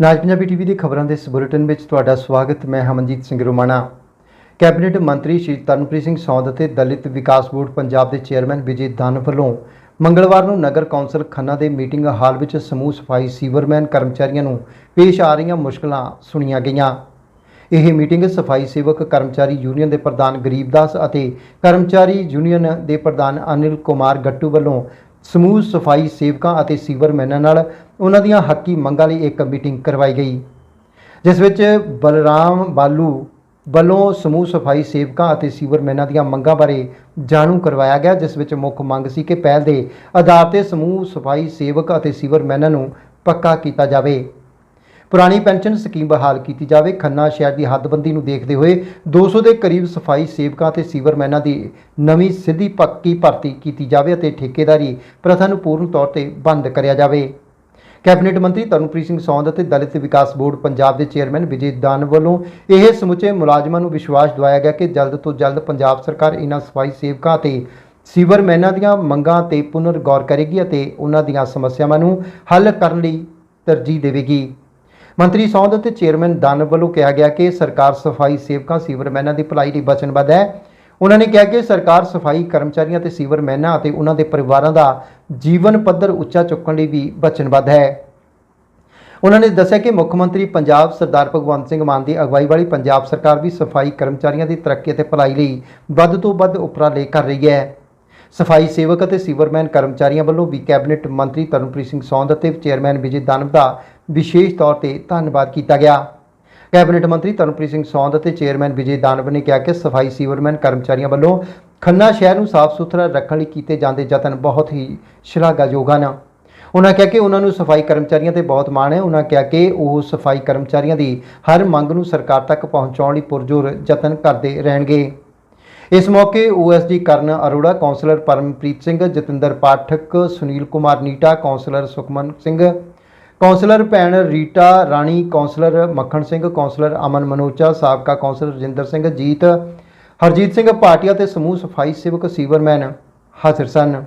ਨਾਜ Punjabi TV ਦੀ ਖਬਰਾਂ ਦੇ ਇਸ ਬੁਲੇਟਿਨ ਵਿੱਚ ਤੁਹਾਡਾ ਸਵਾਗਤ, ਮੈਂ ਹਮਨਜੀਤ ਸਿੰਘ ਰੋਮਾਣਾ। ਕੈਬਨਿਟ ਮੰਤਰੀ ਸ਼੍ਰੀ ਤਰਨਪ੍ਰੀਤ ਸਿੰਘ ਸੌਂਦ ਅਤੇ ਦਲਿਤ ਵਿਕਾਸ ਬੋਰਡ ਪੰਜਾਬ ਦੇ ਚੇਅਰਮੈਨ ਵਿਜੇ ਦਾਨ ਵੱਲੋਂ ਮੰਗਲਵਾਰ ਨੂੰ ਨਗਰ ਕੌਂਸਲ ਖੰਨਾ ਦੇ ਮੀਟਿੰਗ ਹਾਲ ਵਿੱਚ ਸਮੂਹ ਸਫ਼ਾਈ ਸੀਵਰਮੈਨ ਕਰਮਚਾਰੀਆਂ ਨੂੰ ਪੇਸ਼ ਆ ਰਹੀਆਂ ਮੁਸ਼ਕਲਾਂ ਸੁਣੀਆਂ ਗਈਆਂ। ਇਹ ਮੀਟਿੰਗ ਸਫ਼ਾਈ ਸੇਵਕ, ਕਰਮਚਾਰੀ ਯੂਨੀਅਨ ਦੇ ਪ੍ਰਧਾਨ ਗਰੀਬਦਾਸ ਅਤੇ ਕਰਮਚਾਰੀ ਯੂਨੀਅਨ ਦੇ ਪ੍ਰਧਾਨ ਅਨਿਲ ਕੁਮਾਰ ਗੱਟੂ ਵੱਲੋਂ ਸਮੂਹ ਸਫ਼ਾਈ ਸੇਵਕਾਂ ਅਤੇ ਸੀਵਰਮੈਨਾਂ ਨਾਲ ਉਹਨਾਂ ਦੀਆਂ ਹੱਕੀ ਮੰਗਾਂ ਲਈ ਇੱਕ ਮੀਟਿੰਗ ਕਰਵਾਈ ਗਈ, ਜਿਸ ਵਿੱਚ ਬਲਰਾਮ ਬਾਲੂ ਵੱਲੋਂ ਸਮੂਹ ਸਫ਼ਾਈ ਸੇਵਕਾਂ ਅਤੇ ਸੀਵਰਮੈਨਾਂ ਦੀਆਂ ਮੰਗਾਂ ਬਾਰੇ ਜਾਣੂ ਕਰਵਾਇਆ ਗਿਆ, ਜਿਸ ਵਿੱਚ ਮੁੱਖ ਮੰਗ ਸੀ ਕਿ ਪਹਿਲ ਦੇ ਆਧਾਰ ਤੇ ਸਮੂਹ ਸਫ਼ਾਈ ਸੇਵਕ ਅਤੇ ਸੀਵਰਮੈਨਾਂ ਨੂੰ ਪੱਕਾ ਕੀਤਾ ਜਾਵੇ। ਪੁਰਾਣੀ ਪੈਨਸ਼ਨ ਸਕੀਮ ਬਹਾਲ ਕੀਤੀ ਜਾਵੇ। ਖੰਨਾ ਸ਼ਹਿਰ ਦੀ ਹੱਦਬੰਦੀ ਨੂੰ ਦੇਖਦੇ ਹੋਏ 200 ਦੇ ਕਰੀਬ ਸਫ਼ਾਈ ਸੇਵਕਾਂ ਤੇ ਸੀਵਰਮੈਨਾਂ ਦੀ ਨਵੀਂ ਸਿੱਧੀ ਪੱਕੀ ਭਰਤੀ ਕੀਤੀ ਜਾਵੇ ਅਤੇ ਠੇਕੇਦਾਰੀ ਪ੍ਰਥਾ ਨੂੰ ਪੂਰਨ ਤੌਰ ਤੇ ਬੰਦ ਕਰਿਆ ਜਾਵੇ। ਕੈਬਨਿਟ ਮੰਤਰੀ ਤਰਨਪ੍ਰੀਤ ਸਿੰਘ ਸੌਂਦ ਅਤੇ ਦਲਿਤ ਵਿਕਾਸ ਬੋਰਡ ਪੰਜਾਬ ਦੇ ਚੇਅਰਮੈਨ ਵਿਜੇ ਦਾਨ ਵੱਲੋਂ ਇਹ ਸਮੁੱਚੇ ਮੁਲਾਜ਼ਮਾਂ ਨੂੰ ਵਿਸ਼ਵਾਸ ਦਿਵਾਇਆ ਗਿਆ ਕਿ ਜਲਦ ਤੋਂ ਜਲਦ ਪੰਜਾਬ ਸਰਕਾਰ ਇਹਨਾਂ ਸਫ਼ਾਈ ਸੇਵਕਾਂ ਅਤੇ ਸੀਵਰਮੈਨਾਂ ਦੀਆਂ ਮੰਗਾਂ ਤੇ ਪੁਨਰ ਗੌਰ ਕਰੇਗੀ ਅਤੇ ਉਹਨਾਂ ਦੀਆਂ ਸਮੱਸਿਆਵਾਂ ਨੂੰ ਹੱਲ ਕਰਨ ਲਈ ਤਰਜੀਹ ਦੇਵੇਗੀ। ਮੰਤਰੀ ਸੌਂਦ ਅਤੇ ਚੇਅਰਮੈਨ ਦਾਨ ਵੱਲੋਂ ਕਿਹਾ ਗਿਆ ਕਿ ਸਰਕਾਰ ਸਫ਼ਾਈ ਸੇਵਕਾਂ, ਸੀਵਰਮੈਨਾਂ ਦੀ ਭਲਾਈ ਲਈ ਵਚਨਬੱਧ ਹੈ। ਉਹਨਾਂ ਨੇ ਕਿਹਾ ਕਿ ਸਰਕਾਰ ਸਫ਼ਾਈ ਕਰਮਚਾਰੀਆਂ ਤੇ ਸੀਵਰਮੈਨਾਂ ਅਤੇ ਉਹਨਾਂ ਦੇ ਪਰਿਵਾਰਾਂ ਦਾ ਜੀਵਨ ਪੱਧਰ ਉੱਚਾ ਚੁੱਕਣ ਲਈ ਵੀ ਵਚਨਬੱਧ ਹੈ। ਉਹਨਾਂ ਨੇ ਦੱਸਿਆ ਕਿ ਮੁੱਖ ਮੰਤਰੀ ਪੰਜਾਬ ਸਰਦਾਰ ਭਗਵੰਤ ਸਿੰਘ ਮਾਨ ਦੀ ਅਗਵਾਈ ਵਾਲੀ ਪੰਜਾਬ ਸਰਕਾਰ ਵੀ ਸਫ਼ਾਈ ਕਰਮਚਾਰੀਆਂ ਦੀ ਤਰੱਕੀ ਅਤੇ ਭਲਾਈ ਲਈ ਵੱਧ ਤੋਂ ਵੱਧ ਉਪਰਾਲੇ ਕਰ ਰਹੀ ਹੈ। ਸਫ਼ਾਈ ਸੇਵਕ ਅਤੇ ਸੀਵਰਮੈਨ ਕਰਮਚਾਰੀਆਂ ਵੱਲੋਂ ਵੀ ਕੈਬਨਿਟ ਮੰਤਰੀ ਤਰਨਪ੍ਰੀਤ ਸਿੰਘ ਸੌਂਦ ਅਤੇ ਚੇਅਰਮੈਨ ਵਿਜੇ ਦਾਨਵ ਦਾ ਵਿਸ਼ੇਸ਼ ਤੌਰ ਤੇ ਧੰਨਵਾਦ ਕੀਤਾ ਗਿਆ। ਕੈਬਨਿਟ ਮੰਤਰੀ ਤਰਨਪ੍ਰੀਤ ਸਿੰਘ ਸੌਂਦ ਅਤੇ ਚੇਅਰਮੈਨ ਵਿਜੇ ਦਾਨਵ ਨੇ ਕਿਹਾ ਕਿ ਸਫ਼ਾਈ ਸੀਵਰਮੈਨ ਕਰਮਚਾਰੀਆਂ ਵੱਲੋਂ ਖੰਨਾ ਸ਼ਹਿਰ ਨੂੰ ਸਾਫ਼ ਸੁਥਰਾ ਰੱਖਣ ਲਈ ਕੀਤੇ ਜਾਂਦੇ ਯਤਨ ਬਹੁਤ ਹੀ ਸ਼ਲਾਘਾਯੋਗ ਹਨ। ਉਹਨਾਂ ਕਿਹਾ ਕਿ ਉਹਨਾਂ ਨੂੰ ਸਫ਼ਾਈ ਕਰਮਚਾਰੀਆਂ ਤੇ ਬਹੁਤ ਮਾਣ ਹੈ। ਉਹਨਾਂ ਕਿਹਾ ਕਿ ਉਹ ਸਫ਼ਾਈ ਕਰਮਚਾਰੀਆਂ ਦੀ ਹਰ ਮੰਗ ਨੂੰ ਸਰਕਾਰ ਤੱਕ ਪਹੁੰਚਾਉਣ ਲਈ ਪੁਰਜ਼ੋਰ ਯਤਨ ਕਰਦੇ ਰਹਿਣਗੇ। ਇਸ ਮੌਕੇ OSD Karan Arora, councillor Parampreet Singh, Jatinder Pathak, Sunil Kumar Neeta, councillor Sukhman Singh councillor ਭੈਣ ਰੀਟਾ ਰਾਣੀ, ਕੌਂਸਲਰ ਮੱਖਣ ਸਿੰਘ, ਕੌਂਸਲਰ ਅਮਨ ਮਨੋਚਾ, ਸਾਬਕਾ ਕੌਂਸਲਰ ਰਜਿੰਦਰ ਸਿੰਘ ਜੀਤ, ਹਰਜੀਤ ਸਿੰਘ ਭਾਟੀਆ ਤੇ ਸਮੂਹ ਸਫ਼ਾਈ ਸੇਵਕ ਸੀਵਰਮੈਨ ਹਾਜ਼ਰ ਸਨ।